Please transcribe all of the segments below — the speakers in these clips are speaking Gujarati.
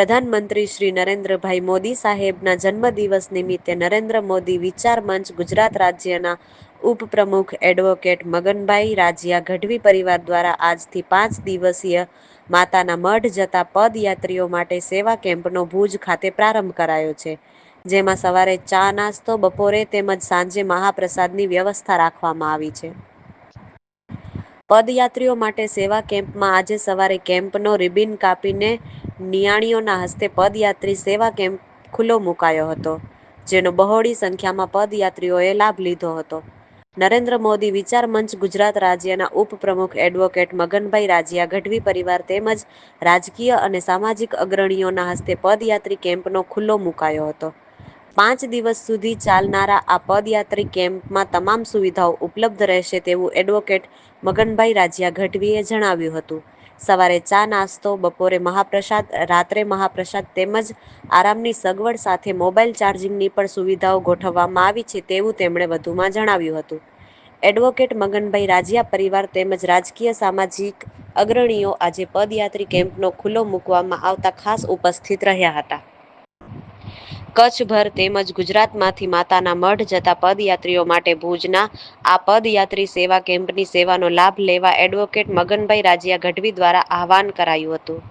પ્રધાનમંત્રી શ્રી નરેન્દ્રભાઈ મોદી સાહેબના જન્મદિવસ નિમિત્તે નરેન્દ્ર મોદી વિચાર મંચ ગુજરાત રાજ્યના ઉપપ્રમુખ એડવોકેટ મગનભાઈ રાજિયા ગઢવી પરિવાર દ્વારા આજથી પાંચ દિવસીય માતાના મઢ જતા પદયાત્રીઓ માટે સેવા કેમ્પનો ભુજ ખાતે પ્રારંભ કરાયો છે, જેમાં સવારે ચા નાસ્તો, બપોરે તેમજ સાંજે મહાપ્રસાદની વ્યવસ્થા રાખવામાં આવી છે. પદયાત્રીઓ માટે સેવા કેમ્પમાં આજે સવારે કેમ્પનો રિબિન કાપીને નિયાણીઓના હસ્તે પદયાત્રી સેવા કેમ્પ ખુલ્લો મુકાયો હતો, જેનો બહોળી સંખ્યામાં પદયાત્રીઓએ લાભ લીધો હતો. નરેન્દ્ર મોદી વિચાર મંચ ગુજરાત રાજ્યના ઉપપ્રમુખ એડવોકેટ મગનભાઈ રાજિયા ગઢવી પરિવાર તેમજ રાજકીય અને સામાજિક અગ્રણીઓના હસ્તે પદયાત્રી કેમ્પનો ખુલ્લો મુકાયો હતો. પાંચ દિવસ સુધી ચાલનારા આ પદયાત્રી કેમ્પમાં તમામ સુવિધાઓ ઉપલબ્ધ રહેશે તેવું એડવોકેટ મગનભાઈ રાજિયા ગઢવીએ જણાવ્યું હતું. સવારે ચા નાસ્તો, બપોરે મહાપ્રસાદ, રાત્રે મહાપ્રસાદ તેમજ આરામની સગવડ સાથે મોબાઈલ ચાર્જિંગની પણ સુવિધાઓ ગોઠવવામાં આવી છે તેવું તેમણે વધુમાં જણાવ્યું હતું. એડવોકેટ મગનભાઈ રાજિયા પરિવાર તેમજ રાજકીય સામાજિક અગ્રણીઓ આજે પદયાત્રી કેમ્પનો ખુલ્લો મૂકવામાં આવતા ખાસ ઉપસ્થિત રહ્યા હતા. કચ્છભર તેમજ ગુજરાતમાંથી માતાના મઢ જતા પદયાત્રીઓ માટે ભુજના આ પદયાત્રી સેવા કેમ્પની સેવાનો લાભ લેવા એડવોકેટ મગનભાઈ રાજિયા ગઢવી દ્વારા આહવાન કરાયું હતું.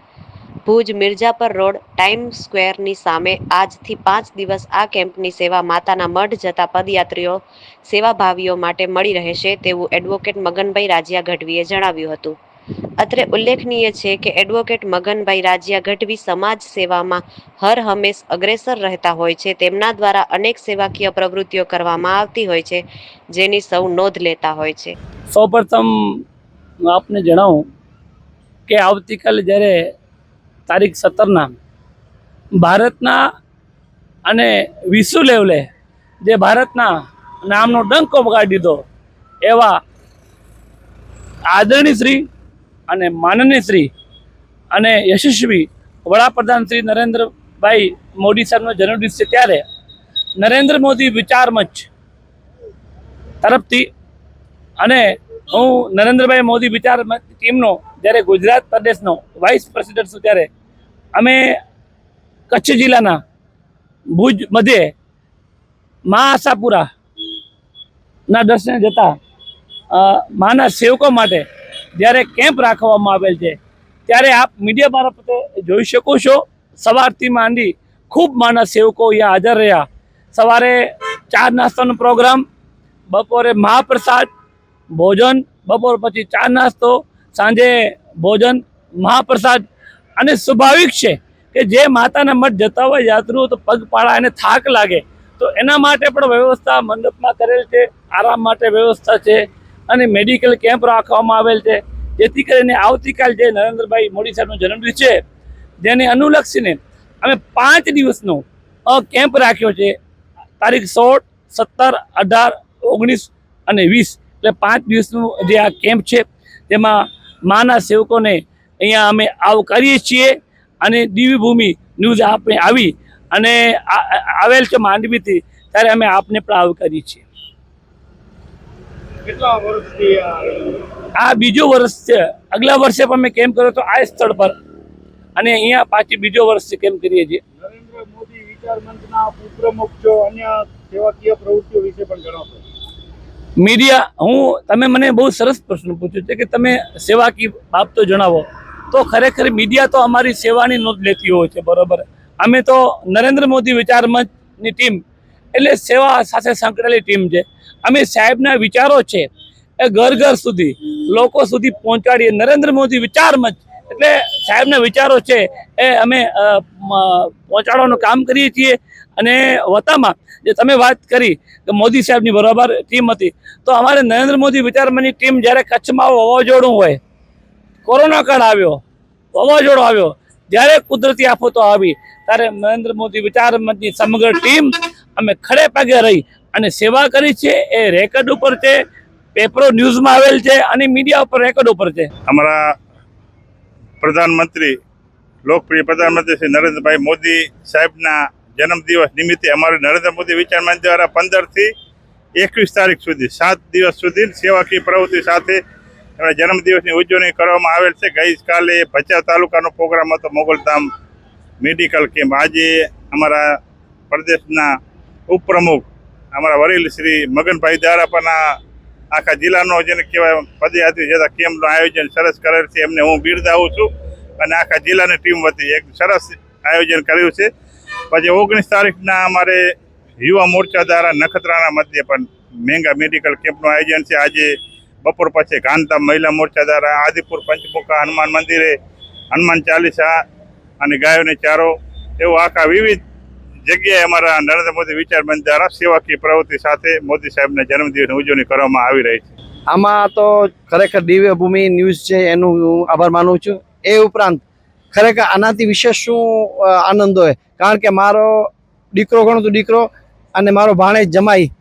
ભુજ મિર્જાપર રોડ ટાઈમ સ્ક્વેરની સામે આજથી પાંચ દિવસ આ કેમ્પની સેવા માતાના મઢ જતા પદયાત્રીઓ, સેવાભાવીઓ માટે મળી રહેશે તેવું એડવોકેટ મગનભાઈ રાજિયા ગઢવીએ જણાવ્યું હતું. અત્રે ઉલ્લેખનીય છે કે એડવોકેટ મગનભાઈ રાજિયા ગઢવી સમાજ સેવામાં હર હંમેશ અગ્રેસર રહેતા હોય છે. તેમના દ્વારા અનેક સેવાકીય પ્રવૃત્તિઓ કરવામાં આવતી હોય છે, જેની સૌ નોંધ લેતા હોય છે. સૌપ્રથમ આપને જણાવું કે આવતીકાલે જ્યારે તારીખ સત્તરના ભારતના અને વિશ્વ લેવલે જે ભારતના નામનો ડંકો વગાડી દીધો એવા આદરણી શ્રી અને માનનીય શ્રી અને યશસ્વી વડાપ્રધાન શ્રી નરેન્દ્રભાઈ મોદી સાહેબનો જન્મદિવસ છે ત્યારે નરેન્દ્ર મોદી વિચાર મંચ તરફથી અને હું નરેન્દ્રભાઈ મોદી વિચાર ટીમનો જ્યારે ગુજરાત પ્રદેશનો વાઇસ પ્રેસિડેન્ટ છું ત્યારે અમે કચ્છ જિલ્લાના ભુજ મધ્યે મા આશાપુરાના દર્શને જતા માના સેવકો માટે જ્યારે કેમ્પ રાખવામાં આવેલ છે, ત્યારે આપ મીડિયા મારફતે જોઈ શકો છો, સવારથી માંડી ખૂબ માના સેવકો અહીંયા હાજર રહ્યા. સવારે ચા નાસ્તાનો પ્રોગ્રામ, બપોરે મહાપ્રસાદ, ભોજન, બપોર પછી ચા નાસ્તો, સાંજે ભોજન, મહાપ્રસાદ અને સ્વાભાવિક છે કે જે માતાના મઠ જતા હોય યાત્રુઓ તો પગપાળા એને થાક લાગે. તો એના માટે પણ વ્યવસ્થા મંડપમાં કરેલ છે, આરામ માટે વ્યવસ્થા છે. અને મેડિકલ કેમ્પ રાખવામાં આવેલ છે. જેથી કરીને આવતીકાલ જે નરેન્દ્રભાઈ મોદી સાહેબનો જન્મદિવસ છે, જેને અનુલક્ષીને અમે પાંચ દિવસનો કેમ્પ રાખ્યો છે. તારીખ સોળ, સત્તર, અઢાર, ઓગણીસ અને વીસ. એટલે પાંચ દિવસનું જે આ કેમ્પ છે, તેમાં માના સેવકોને અહીંયા અમે આવકારીએ છીએ અને દિવ્ય ભૂમિ ન્યૂઝ આપણે આવી અને આવેલ છે માંડવીથી. ત્યારે અમે આપને પણ આવકારીએ છીએ. કેટલા વર્ષથી આ બીજું વર્ષ છે. આગલા વર્ષે પણ અમે કેમ્પ કર્યો તો આ સ્થળ પર. અને અહીંયા પાછી બીજો વર્ષ કેમ્પ કરીએ છીએ? નરેન્દ્ર મોદી વિચાર મંચના ઉપપ્રમુખ છો અન્ય સેવાકીય પ્રવૃત્તિઓ વિશે પણ જણાવશો મીડિયા હું તમે મને બહુ સરસ પ્રશ્ન પૂછ્યો છે કે તમે સેવાકી બાબતો જણાવો. તો ખરેખર મીડિયા તો અમારી સેવાની નોંધ લેતી હોય છે બરોબર. અમે તો નરેન્દ્ર મોદી વિચાર મંચની ટીમ એટલે સેવા સાથે સંકળાયેલી ટીમ છે. અમે સાહેબના વિચારો છે એ ઘર ઘર સુધી લોકો સુધી પહોંચાડીએ. નરેન્દ્ર મોદી વિચારમાં જ. એટલે સાહેબના વિચારો છે એ અમે પહોંચાડવાનું કામ કરીએ છીએ. અને વતામાં જે તમે વાત કરી કે મોદી સાહેબની બરાબર ટીમ હતી, તો અમારે નરેન્દ્ર મોદી વિચારમાંની ટીમ જ્યારે કચ્છમાં વાવાઝોડું હોય, કોરોના કાળ આવ્યો, વાવાઝોડો આવ્યો જ્યારે કુદરતી આફતો આવી. ત્યારે નરેન્દ્ર મોદી વિચારમંચની સમગ્ર ટીમ અમે ખડે પગે રહી અને સેવા કરી છે. એ રેકર્ડ ઉપર છે, પેપરો ન્યૂઝમાં આવેલ છે અને મીડિયા ઉપર રેકર્ડ ઉપર છે. અમારા પ્રધાનમંત્રી, લોકપ્રિય પ્રધાનમંત્રી શ્રી નરેન્દ્રભાઈ મોદી સાહેબના જન્મદિવસ નિમિત્તે અમારે નરેન્દ્ર મોદી વિચારમંચ દ્વારા પંદરથી એકવીસ તારીખ સુધી, સાત દિવસ સુધી સેવાકીય પ્રવૃત્તિ સાથે એમના જન્મદિવસની ઉજવણી કરવામાં આવેલ છે. ગઈકાલે ભચાઉ તાલુકાનો પ્રોગ્રામ હતો, મોગલધામ મેડિકલ કેમ્પ. આજે અમારા પ્રદેશના ઉપપ્રમુખ અમારા વડીલ શ્રી મગનભાઈ આ આખા જિલ્લાનો જેને કહેવાય પદયાત્રી જતા કેમ્પનું આયોજન સરસ કરેલ છે એમને હું બિરદાવું છું અને આખા જિલ્લાની ટીમ વતી એક સરસ આયોજન કર્યું છે. પછી ઓગણીસ તારીખના અમારે યુવા મોરચા દ્વારા નખત્રાના મધ્યે પણ મેંગા મેડિકલ કેમ્પનું આયોજન છે. આજે બપોર પછી ગાંધીધામ મહિલા મોરચા દ્વારા આદિપુર પંચમુખા હનુમાન મંદિરે હનુમાન ચાલીસા અને ગાયોને ચારો, એવું આખા વિવિધ જગ્યાએ અમારા નરેન્દ્ર મોદી વિચાર મંચ દ્વારા સેવાકીય પ્રવૃત્તિ સાથે મોદી સાહેબના જન્મદિવસની ઉજવણી કરવામાં આવી રહી છે. આમાં તો ખરેખર દિવ્ય ભૂમિ ન્યૂઝ છે, એનું હું આભાર માનું છું. એ ઉપરાંત ખરેખર આનાથી વિશેષ શું આનંદ હોય? કારણ કે મારો દીકરો ગણતો દીકરો અને મારો ભાણેજ જમાઈ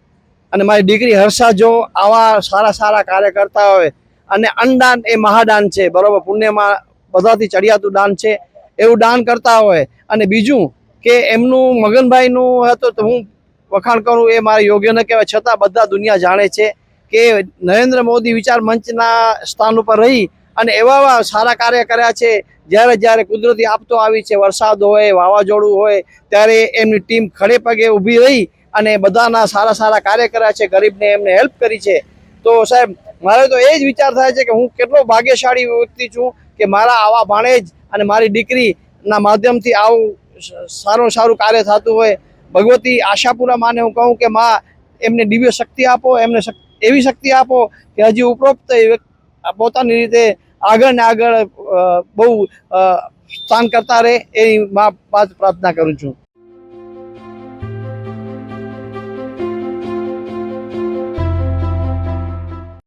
અને મારી દીકરી હર્ષા જો આવા સારા સારા કાર્ય કરતા હોય અને અન્નદાન એ મહાદાન છે, બરોબર? પુણ્યમાં બધાથી ચડિયાતું દાન છે, એવું દાન કરતા હોય અને બીજું કે એમનું મગનભાઈનું હતું તો હું વખાણ કરું એ મારે યોગ્ય ન કહેવાય. છતાં બધા દુનિયા જાણે છે કે નરેન્દ્ર મોદી વિચાર મંચના સ્થાન ઉપર રહી અને એવા એવા સારા કાર્ય કર્યા છે. જ્યારે જ્યારે કુદરતી આપતો આવી છે, વરસાદ હોય, વાવાઝોડું હોય, ત્યારે એમની ટીમ ખડે પગે ઊભી રહી અને બધાના સારા સારા કાર્ય કર્યા છે. ગરીબને એમને હેલ્પ કરી છે. તો સાહેબ, મારે તો એ જ વિચાર થાય છે કે હું કેટલો ભાગ્યશાળી વ્યક્તિ છું કે મારા આવા ભાણેજ અને મારી દીકરીના માધ્યમથી આવું સારું સારું કાર્ય થતું હોય, ભગવતી આશાપુરા માને હું કહું કે માં, એમને દિવ્ય શક્તિ આપો, એમને એવી શક્તિ આપો કે હજી ઉપરોક્ત પોતાની રીતે આગળ ને આગળ બહુ સ્થાન કરતા રહે એની મા પ્રાર્થના કરું છું.